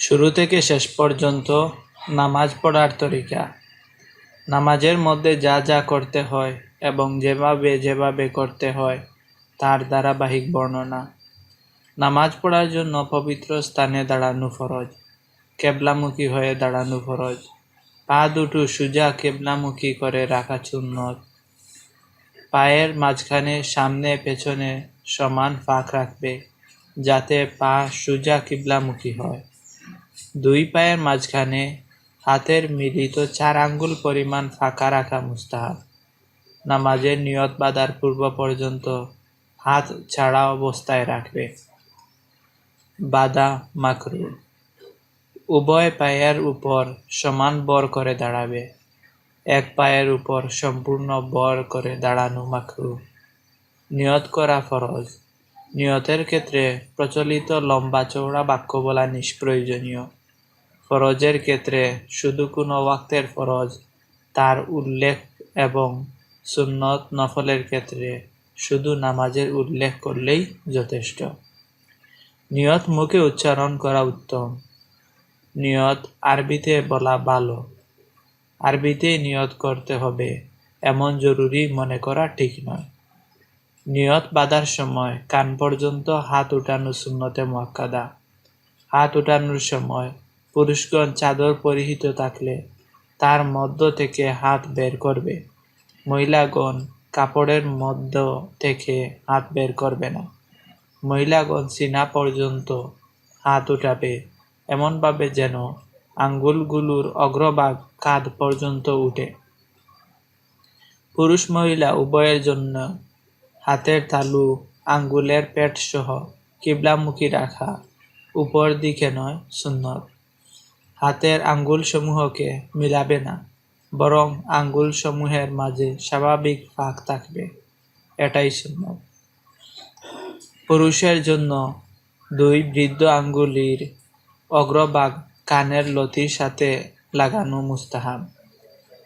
শুরু থেকে শেষ পর্যন্ত নামাজ পড়ার তরিকা। নামাজের মধ্যে যা যা করতে হয় এবং যেভাবে যেভাবে করতে হয়, তার ধারাবাহিক বর্ণনা। নামাজ পড়ার জন্য পবিত্র স্থানে দাঁড়ানো ফরজ, কেবলামুখী হয়ে দাঁড়ানো ফরজ। পা দুটো সোজা কেবলামুখী করে রাখা সুন্নত। পায়ের মাঝখানে সামনে পেছনে সমান ফাঁক রাখবে, যাতে পা সোজা কিবলামুখী হয়। দুই পায়ের মাঝখানে হাতের মিলিত চার আঙ্গুল পরিমাণ ফাঁকা রাখা মুস্তাহাব। নামাজের নিয়ত বাঁধার পূর্ব পর্যন্ত হাত ছাড়া অবস্থায় রাখবে। বাদা মাকরু। উভয় পায়ের উপর সমান বর করে দাঁড়াবে। এক পায়ের উপর সম্পূর্ণ বর করে দাঁড়ানো মাকরু। নিয়ত করা ফরজ। নিয়তের ক্ষেত্রে প্রচলিত লম্বা চৌড়া বাক্য বলা নিষ্প্রয়োজনীয়। ফরজের ক্ষেত্রে শুধু কোনো ওয়াক্তের ফরজ, তার উল্লেখ এবং সুন্নত নফলের ক্ষেত্রে শুধু নামাজের উল্লেখ করলেই যথেষ্ট। নিয়ত মুখে উচ্চারণ করা উত্তম। নিয়ত আরবিতে বলা ভালো। আরবিতে নিয়ত করতে হবে, এমন জরুরি মনে করা ঠিক নয়। নিয়ত বাঁধার সময়, কান পর্যন্ত হাত উঠানো শূন্যতে মক্কাদা হাত উঠানোর সময় পুরুষগণ চাদর পরিহিত থাকলে তার মধ্য থেকে হাত বের করবে। মহিলাগণ কাপড়ের মধ্য থেকে হাত বের করবে না। মহিলাগণ সিনা পর্যন্ত হাত উঠাবে, এমনভাবে যেন আঙ্গুলগুলোর অগ্রভাগ কাঁধ পর্যন্ত উঠে। পুরুষ মহিলা উভয়ের জন্য হাতের তালু, আঙ্গুলের পেট সহ কিবলামুখী রাখা, উপর দিকে নয় সুন্নত হাতের আঙ্গুলসমূহকে মিলাবে না, বরং আঙ্গুলসমূহের মাঝে স্বাভাবিক ফাঁক থাকবে। এটাই সুন্নত পুরুষের জন্য দুই বৃদ্ধ আঙ্গুলির অগ্রভাগ কানের লতির সাথে লাগানো মুস্তাহাব।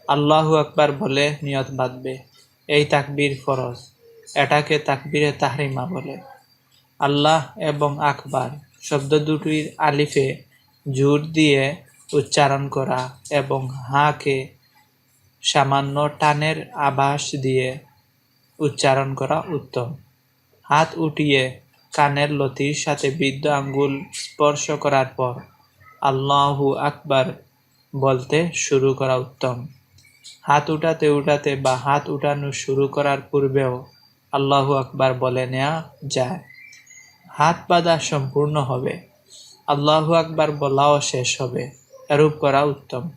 আল্লাহু আকবার বলে নিয়ত বাঁধবে, এই তাকবীর ফরজ। এটাকে তাকবিরে তাহরিমা বলে। আল্লাহ এবং আকবার শব্দ দুটির আলিফে জোর দিয়ে উচ্চারণ করা এবং হাকে সামান্য টানের আভাস দিয়ে উচ্চারণ করা উত্তম। হাত উঠিয়ে কানের লতির সাথে বৃদ্ধ আঙ্গুল স্পর্শ করার পর আল্লাহু আকবার বলতে শুরু করা উত্তম। হাত উঠাতে উঠাতে বা হাত উঠানো শুরু করার পূর্বেও আল্লাহু আকবার বলে নেওয়া যায়। হাত বাঁধা সম্পূর্ণ হবে। আল্লাহু আকবার বলাও শেষ হবে। এরূপ করা উত্তম।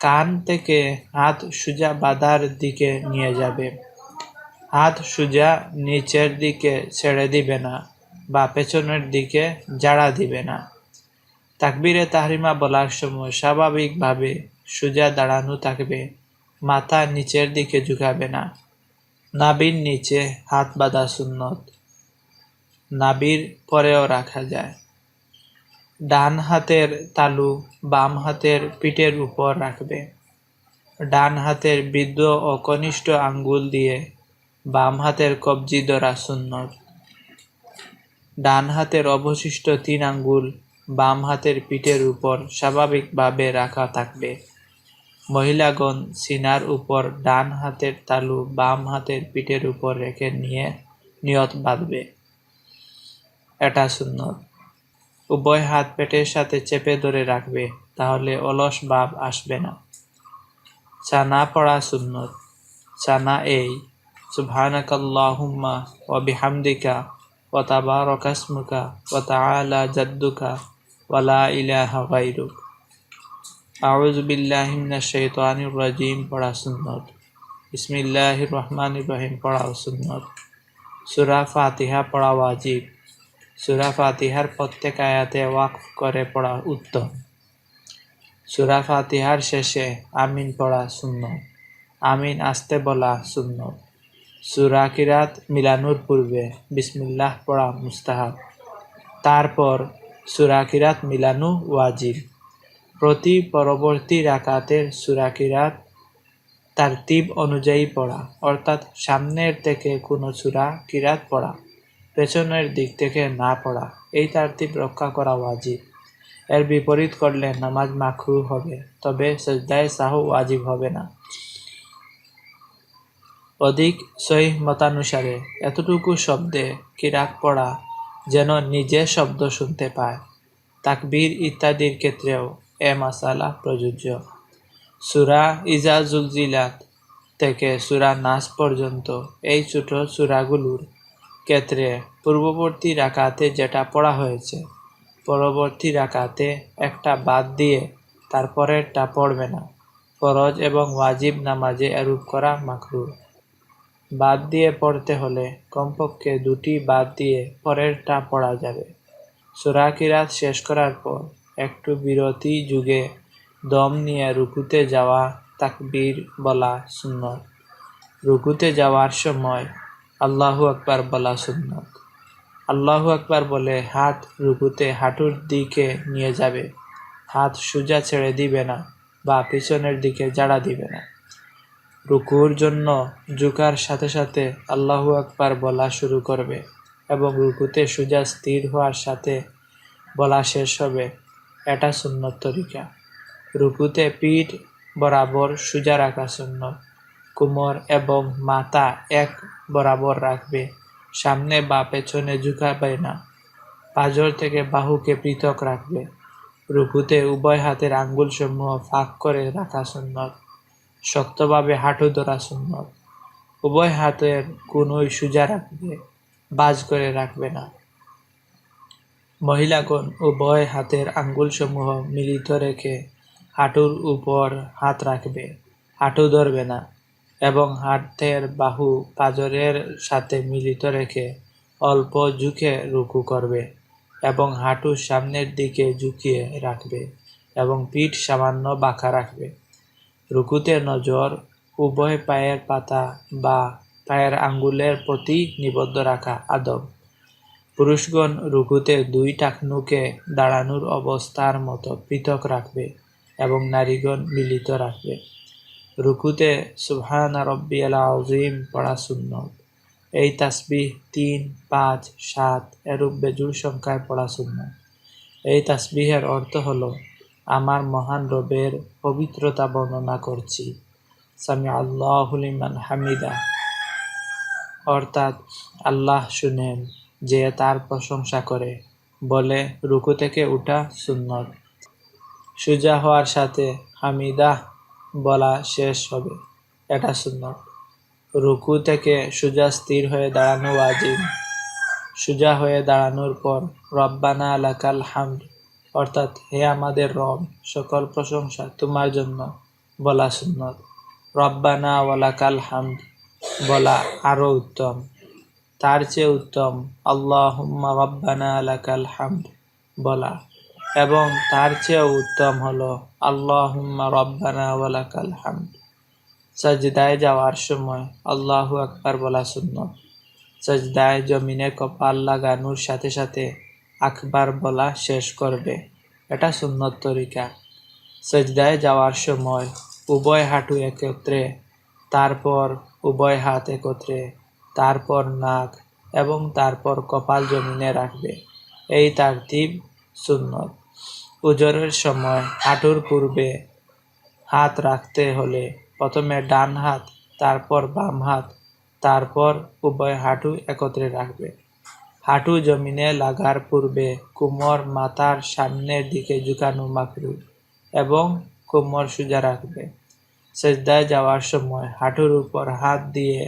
কান থেকে হাত সুজা বাঁধার দিকে নিয়ে যাবে। হাত সুজা নিচের দিকে ছেড়ে দিবে না বা পেছনের দিকে জাড়া দিবে না। তাকবিরে তাহরিমা বলার সময় স্বাভাবিকভাবে সুজা দাঁড়ানো থাকবে, মাথা নিচের দিকে ঝুঁকাবে না। নাবির নিচে হাত বাঁধা সুন্নত। নাবির পরেও রাখা যায়। ডান হাতের তালু বাম হাতের পিঠের উপর রাখবে। ডান হাতের বৃদ্ধ ও কনিষ্ঠ আঙ্গুল দিয়ে বাম হাতের কবজি ধরা সুন্নত। ডান হাতের অবশিষ্ট তিন আঙ্গুল বাম হাতের পিঠের উপর স্বাভাবিকভাবে রাখা থাকবে। মহিলাগণ সিনার উপর ডান হাতের তালু বাম হাতের পিঠের উপর রেখে নিয়ে নিয়ত বাঁধবে। এটা সুন্নত। উভয় হাত পেটের সাথে চেপে ধরে রাখবে, তাহলে অলস ভাব আসবে না। চানা পড়া সুন্নত। চানা এই, সুবহানাকাল্লাহুম্মা ওয়া বিহামদিকা ওয়া তাবারাকাসমুকা ওয়া তাআলা জাদ্দুকা ওয়া লা ইলাহা আউযু বিল্লাহি মিনাশ শাইতানির রাজিম, পড়া সুন্নত। বিসমিল্লাহির রহমানির রহিম, পড়া সুন্নত। সূরা ফাতিহা পড়া ওয়াজিব। সূরা ফাতিহার প্রত্যেক আয়াতে ওয়াকফ করে পড়া উত্তম। সূরা ফাতিহার শেষে আমিন পড়া সুন্নত। আমিন আসতে বলা সুন্নত। সূরা কিরাত মিলানোর পূর্বে বিসমিল্লাহ পড়া মুস্তাহাব। তারপর সূরা কিরাত মিলানো ওয়াজিব। প্রতি পরবর্তী রাকাতের সূরা কিরাত তারতিব অনুযায়ী পড়া, অর্থাৎ সামনের থেকে কোনো সূরা কিরাত পড়া, পেছনের দিক থেকে না পড়া, এই তারতিব রক্ষা করা ওয়াজিব। এর বিপরীত করলে নামাজ মাকরু হবে, তবে সেজদায় সাহ ওয়াজিব হবে না। অধিক সহি মতানুসারে এতটুকু শব্দে কিরাত পড়া যেন নিজে শব্দ শুনতে পায়। তাকবীর ইত্যাদির ক্ষেত্রেও এ মাসালা প্রযোজ্য সুরা ইজা জুলজিলাত থেকে সুরা নাস পর্যন্ত এই ছোট সুরাগুলোর ক্ষেত্রে পূর্ববর্তী রাকাতে যেটা পড়া হয়েছে পরবর্তী রাকাতে একটা বাদ দিয়ে তারপরেরটা পড়বে না। ফরজ এবং ওয়াজিব নামাজে এরূপ করা মাকরু বাদ দিয়ে পড়তে হলে কমপক্ষে দুটি বাদ দিয়ে পরেরটা পড়া যাবে। সুরা কিরাত শেষ করার পর একটু বিরতি যুগে দম নিয়ে রুকুতে যাওয়া তাকবীর বলা সুন্নত। রুকুতে যাওয়ার সময় আল্লাহু আকবার বলা সুন্নত। আল্লাহু আকবার বলে, হাত রুকুতে হাঁটুর দিকে নিয়ে যাবে। হাত সোজা ছেড়ে দিবে না বা পিছনের দিকে জাড়া দিবে না। রুকুর জন্য ঝুঁকার সাথে সাথে আল্লাহু আকবার বলা শুরু করবে এবং রুকুতে সোজা স্থির হওয়ার সাথে বলা শেষ হবে। এটা সুন্নত তরিকা। রুকুতে পিঠ বরাবর সোজা রাখা সুন্নত। কোমর এবং মাথা এক বরাবর রাখবে। সামনে বা পেছনে ঝুঁকাবে না। পাজর থেকে বাহুকে পৃথক রাখবে। রুকুতে উভয় হাতের আঙ্গুল সমূহ ফাঁক করে রাখা সুন্নত। শক্তভাবে হাঁটু ধরা সুন্নত। উভয় হাতের কোনোই সোজা রাখবে, বাজ করে রাখবে না। মহিলাগণ উভয় হাতের আঙ্গুলসমূহ মিলিত রেখে হাঁটুর উপর হাত রাখবে। হাঁটু ধরবে না এবং হাতের বাহু পাজরের সাথে মিলিত রেখে অল্প ঝুঁকে রুকু করবে এবং হাঁটু সামনের দিকে ঝুঁকিয়ে রাখবে এবং পিঠ সামান্য বাঁকা রাখবে। রুকুতে নজর উভয় পায়ের পাতা বা পায়ের আঙ্গুলের প্রতি নিবদ্ধ রাখা আদব। পুরুষগণ রুকুতে দুই টাকনুকে দাঁড়ানোর অবস্থার মতো পৃথক রাখবে এবং নারীগণ মিলিত রাখবে। রুকুতে সুবহান রব্বিয়াল আজিম পড়া সুন্নত এই তাসবিহ তিন, পাঁচ, সাত এরূপ বেজুর সংখ্যায় পড়া সুন্নত এই তাসবিহের অর্থ হল, আমার মহান রবের পবিত্রতা বর্ণনা করছি। সামি আল্লাহুলিমান হামিদা। অর্থাৎ আল্লাহ শুনেন। যে তার প্রশংসা করে। বলে, রুকু থেকে উঠা সুন্নত। সুজা হওয়ার সাথে হামিদা বলা শেষ হবে। এটা সুন্নত। রুকু থেকে সুজা স্থির হয়ে দাঁড়ানো ওয়াজিব। সুজা হয়ে দাঁড়ানোর পর, রব্বানা আলাকাল হামদ। অর্থাৎ, হে আমাদের রব, সকল প্রশংসা তোমার জন্য বলা সুন্নত। রব্বানা ওয়ালাকাল হামদ বলা আরও উত্তম। তার চেয়ে উত্তম। আল্লাহ রব্বানা বলা। এবং তার চেয়েও উত্তম হলো আল্লাহ রব্বানা ওয়ালাকাল হামদ। সজদায় যাওয়ার সময় আল্লাহু আকবার বলা সুন্নত সজদায় জমিনে কপাল লাগানোর সাথে সাথে আকবার বলা শেষ করবে। এটা সুন্নত তরিকা। সজদায় যাওয়ার সময় উভয় হাঁটু একত্রে, তারপর উভয় হাত একত্রে তারপর নাক এবং তারপর কপাল জমিনে রাখবে। এই তার তারতিব সুন্নত। উজরের সময় হাঁটুর পূর্বে হাত রাখতে হলে প্রথমে ডান হাত, তারপর বাম হাত, তারপর উভয় হাঁটু একত্রে রাখবে। হাঁটু জমিনে লাগার পূর্বে কোমর মাথার সামনের দিকে ঝুঁকানো মাকরু এবং কোমর সোজা রাখবে। সেজদায় যাওয়ার সময় হাঁটুর উপর হাত দিয়ে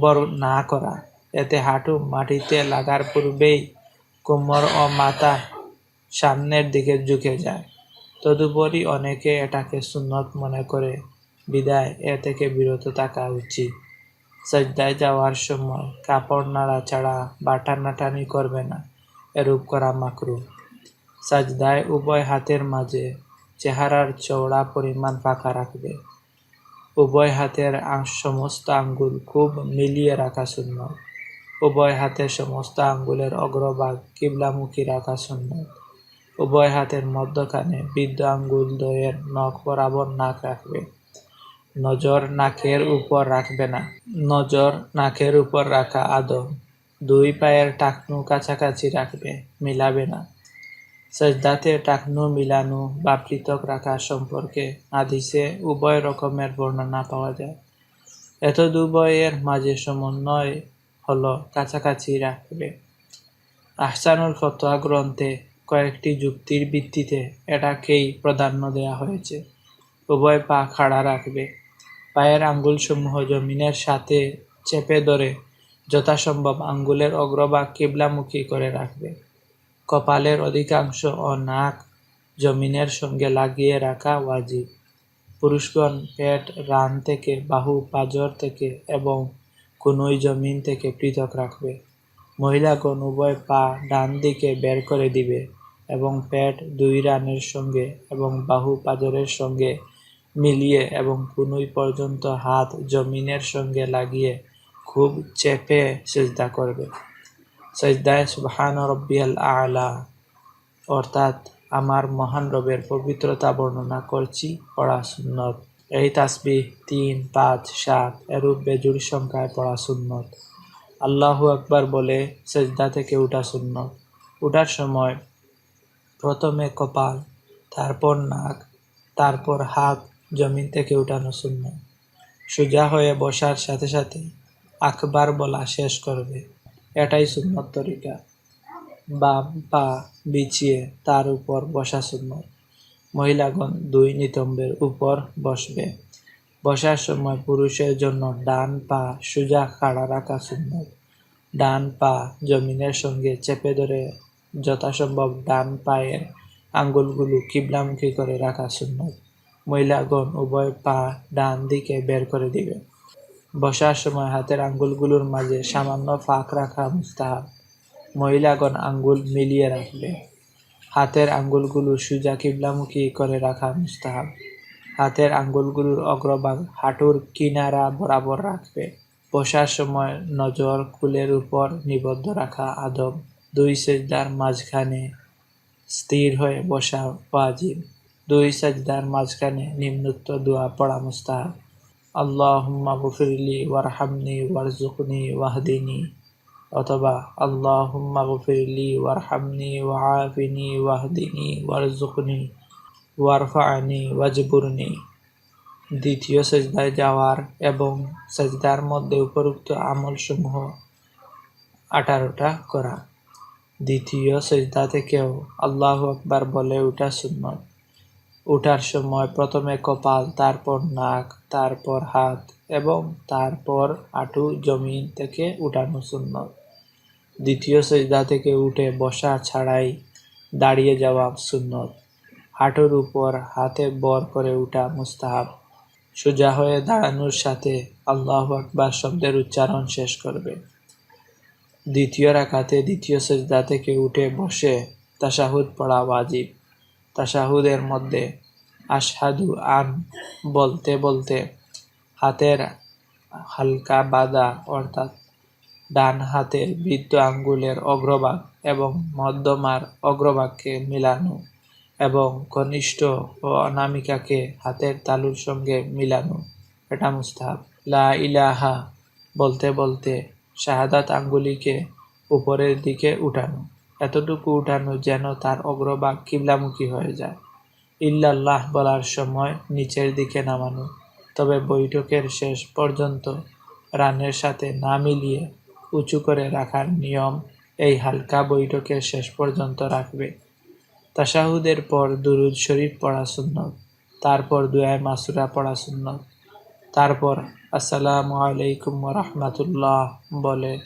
বড় না করা এতে হাঁটু মাটিতে লাগার পূর্বেই কোমর ও মাথা সামনের দিকে ঝুঁকে যায়। তদুপরি অনেকে এটাকে সুন্নত মনে করে বিদায়, এ থেকে বিরত থাকা উচিত। সজ্জায় যাওয়ার সময় কাপড় নাড়া ছাড়া বা টানাটানি করবে না, এরূপ করা মাকরু। সাজদায় উভয় হাতের মাঝে চেহারার চওড়া পরিমাণ ফাঁকা রাখবে। উভয় হাতের সমস্ত আঙ্গুল খুব মিলিয়ে রাখা শূন্য। উভয় হাতের সমস্ত আঙ্গুলের অগ্রভাগ কিবলামুখী রাখা শূন্য। উভয় হাতের মধ্যখানে বৃদ্ধ আঙ্গুল দয়ের নখ বরাবর নাক রাখবে। নজর নাকের উপর রাখবে না। নজর নাকের উপর রাখা আদম দুই পায়ের টাকনু কাছাকাছি রাখবে, মিলাবে না। সেজদাতে টাকনু, মিলানো, বা পৃথক রাখা সম্পর্কে হাদিসে উভয় রকমের বর্ণনা পাওয়া যায়। এত দুবয়ের মাঝে সমন্বয় হলো কাছাকাছি রাখবে আহসানুল ফতোয়া গ্রন্থে কয়েকটি যুক্তির ভিত্তিতে এটাকেই প্রাধান্য দেওয়া হয়েছে। উভয় পা খাড়া রাখবে। পায়ের আঙ্গুলসমূহ জমিনের সাথে চেপে ধরে যথাসম্ভব আঙ্গুলের অগ্রভাগ কিবলামুখী করে রাখবে। কপালের অধিকাংশ ও নাক জমিনের সঙ্গে লাগিয়ে রাখা ওয়াজিব। পুরুষগণ পেট, রান থেকে বাহু, পাজর থেকে এবং কোনোই জমিন থেকে পৃথক রাখবে। মহিলাগণ উভয় পা ডান দিকে বের করে দিবে এবং পেট দুই রানের সঙ্গে এবং বাহু, পাজরের সঙ্গে মিলিয়ে এবং কুনুই পর্যন্ত হাত জমিনের সঙ্গে লাগিয়ে খুব চেপে সেজদা করবে। সেজদায় সুবহান রব্বিয়াল আলা। অর্থাৎ আমার মহান রবের পবিত্রতা বর্ণনা করছি পড়া সুন্নত। এই তাসবিহ তিন, পাঁচ, সাত এরূপ বেজুর সংখ্যায় পড়া সুন্নত। আল্লাহু আকবার বলে, সেজদা থেকে উঠা সুন্নত। উঠার সময় প্রথমে কপাল, তারপর নাক, তারপর হাত জমিন থেকে উঠানো শূন্য সোজা হয়ে বসার সাথে সাথে আকবার বলা শেষ করবে। এটাই সুন্নত তরিকা। বাম পা বিছিয়ে তার উপর বসা সুন্নত। মহিলাগণ দুই নিতম্বের উপর বসবে। বসার সময় পুরুষের জন্য ডান পা সোজা খাড়া রাখা সুন্নত। ডান পা জমিনের সঙ্গে চেপে ধরে যথাসম্ভব ডান পায়ের আঙ্গুলগুলো কিবলামুখী করে রাখা সুন্নত। মহিলাগণ উভয় পা ডান দিকে বের করে দিবে। বসার সময় হাতের আঙ্গুলগুলোর মাঝে সামান্য ফাঁক রাখা মুস্তাহাব। মহিলাগণ আঙ্গুল মিলিয়ে রাখবে। হাতের আঙ্গুলগুলো সুজা কিবলামুখী করে রাখা মুস্তাহাব। হাতের আঙ্গুলগুলোর অগ্রভাগ হাঁটুর কিনারা বরাবর রাখবে। বসার সময় নজর কুলের উপর নিবদ্ধ রাখা আদব দুই সেজদার মাঝখানে স্থির হয়ে বসা ওয়াজিব। দুই সাজদার মাঝখানে নিম্নোক্ত দোয়া পড়া মুস্তাহাব। আল্লাহুম্মা গফিরলি ওয়ারহামনি ওয়ারজুকনি ওয়াহদিনি অথবা আল্লাহুম্মা গফিরলি ওয়ারহামনি ওয়াআফিনি ওয়াহদিনি ওয়ারজুকনি ওয়ারফানি ওয়াজবুরনি। দ্বিতীয় সেজদায় যাওয়ার এবং সেজদার মধ্যে উপরোক্ত আমলসমূহ আঠারোটা করা। দ্বিতীয় সেজদা থেকেও আল্লাহ আকবার বলে উঠা সুন্নত। উঠার সময় প্রথমে কপাল, তারপর নাক, তারপর হাত এবং তারপর হাঁটু জমিন থেকে উঠানো সুন্নত। দ্বিতীয় সেজদা থেকে উঠে বসা ছাড়াই দাঁড়িয়ে যাওয়া সুন্নত। হাঁটুর উপর হাতে বর করে উঠা মুস্তাহাব। সোজা হয়ে দাঁড়ানোর সাথে আল্লাহ আকবার শব্দের উচ্চারণ শেষ করবে। দ্বিতীয় রাখাতে দ্বিতীয় সেজদা থেকে উঠে বসে তাসাহুদ পড়া ওয়াজিব। তাশাহুদের মধ্যে আশহাদু আন বলতে বলতে হাতের হালকা বাদা অর্থাৎ ডান হাতের বৃদ্ধ আঙ্গুলের অগ্রভাগ এবং মধ্যমার অগ্রভাগকে মিলানো এবং কনিষ্ঠ ও অনামিকাকে হাতের তালুর সঙ্গে মিলানো। এটা মুস্তাহাব। লা ইলাহা বলতে বলতে শাহাদাত আঙ্গুলিকে উপরের দিকে উঠানো। এতটুকু উঠানো যেন তার অগ্রভাগ কিবলামুখী হয়ে যায়। ইল্লাল্লাহ বলার সময় নিচের দিকে নামানো, তবে বৈঠকের শেষ পর্যন্ত রানের সাথে না মিলিয়ে উঁচু করে রাখার নিয়ম এই হালকা বৈঠকের শেষ পর্যন্ত রাখবে। তাশাহুদের পর দুরুদ শরীফ পড়া সুন্নত, তারপর দুয়ায় মাসুরা পড়া সুন্নত, তারপর আসসালামু আলাইকুম রহমাতুল্লাহ বলে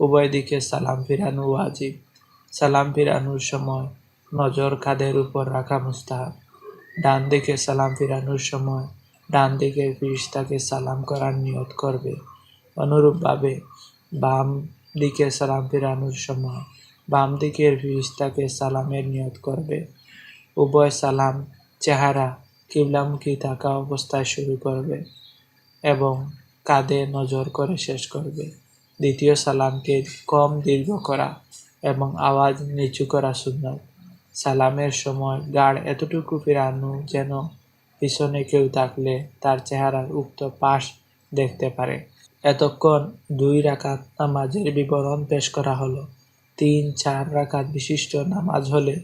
উভয় দিকে সালাম ফিরানো ওয়াজিব। সালাম ফিরানোর সময় নজর কাঁধের উপর রাখা মুস্তাহাব। ডান দিকে সালাম ফিরানোর সময় ডান দিকের ফিরিস্তাকে সালাম করার নিয়ত করবে। অনুরূপভাবে বাম দিকে সালাম ফিরানোর সময় বাম দিকের ফিরিস্তাকে সালামের নিয়ত করবে। উভয় সালাম চেহারা কিবলামুখী থাকা অবস্থায় শুরু করবে এবং কাঁধে নজর করে শেষ করবে। দ্বিতীয় সালামকে কম দীর্ঘ করা। এবং আওয়াজ নিচু করা সুন্দর। সালামের সময় গাঢ় এতটুকু ফেরানো যেন পিছনে কেউ থাকলে তার চেহারার উক্ত পাশ দেখতে পারে। এতক্ষণ দুই রাকাত নামাজের বিবরণ পেশ করা হলো। তিন, চার রাকাত বিশিষ্ট নামাজ হলে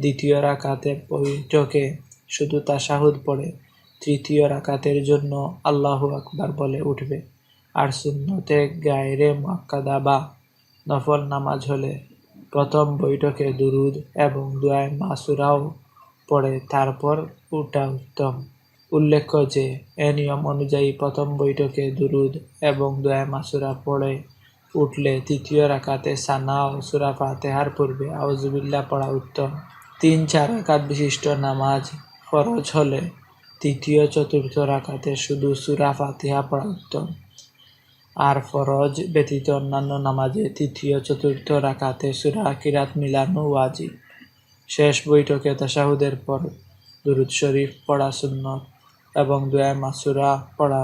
দ্বিতীয় রাকাতের বৈঠকে শুধু তাশাহুদ পড়ে, তৃতীয় রাকাতের জন্য আল্লাহু আকবার বলে উঠবে। আর সুন্নতে গায়রে মাক্কাদা বা নফল নামাজ হলে প্রথম বৈঠকে দুরুদ এবং দোয়ায় মাসুরাও পড়ে, তারপর উঠা উত্তম উল্লেখ্য যে, এ নিয়ম অনুযায়ী প্রথম বৈঠকে দুরুদ এবং দোয়ায় মাসুরা পড়ে, উঠলে তৃতীয় রাকাতে সানা ও সুরা ফাতেহার পূর্বে আউজুবিল্লাহ পড়া উত্তম। তিন চার রাকাত বিশিষ্ট নামাজ ফরজ হলে তৃতীয় চতুর্থ রাকাতে শুধু সুরা ফাতিহা পড়া উত্তম। আর ফরজ ব্যতীত অন্যান্য নামাজে তৃতীয়, চতুর্থ রাকাতে সুরা কিরাত মিলানো ওয়াজি শেষ বৈঠকে তাসাহুদের পর দুরুদ শরীফ পড়া এবং দোয়া মাসুরা পড়া